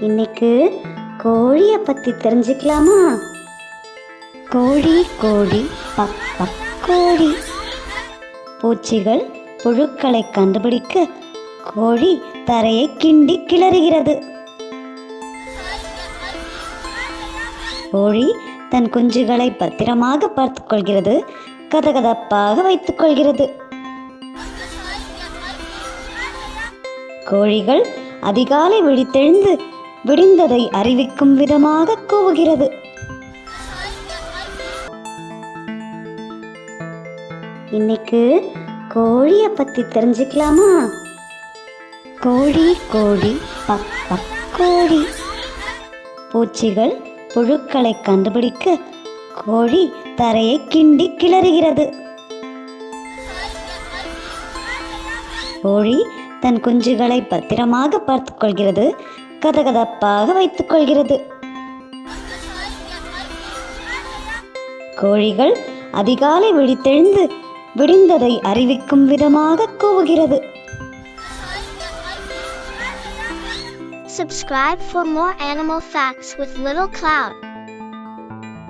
இன்னைக்கு கோழியை பத்தி தெரிஞ்சுக்கலாமா? கோழி கோழி பக் பக் கோழி. பூச்சிகள் புழுக்களை கண்டுபிடிக்க கோழி தரையை கிண்டி கிளறுகிறது. கோழி தன் குஞ்சுகளை பத்திரமாக பார்த்து கொள்கிறது கதகதப்பாக வைத்துக் கொள்கிறது. கோழிகள் அதிகாலை விழித்தெழுந்து விடிந்ததை அறிவிக்கும் விதமாக கூவுகிறது. இன்னைக்கு கோழியை பத்தி தெரிஞ்சுக்கலாமா? கோழி கோழி பக் பக் கோழி. பூச்சிகள் புழுக்களை கண்டுபிடிக்க கோழி தரையை கிண்டி கிளறுகிறது. கோழி தன் குஞ்சுகளை பத்திரமாக பார்த்துக் கொள்கிறது. கதகதப்பாக வைத்துக் கொள்கிறது கோழிகள் அதிகாலை விழித்தெழுந்து விடிந்ததை அறிவிக்கும் விதமாக கூவுகிறது Subscribe for more animal facts with Little Cloud.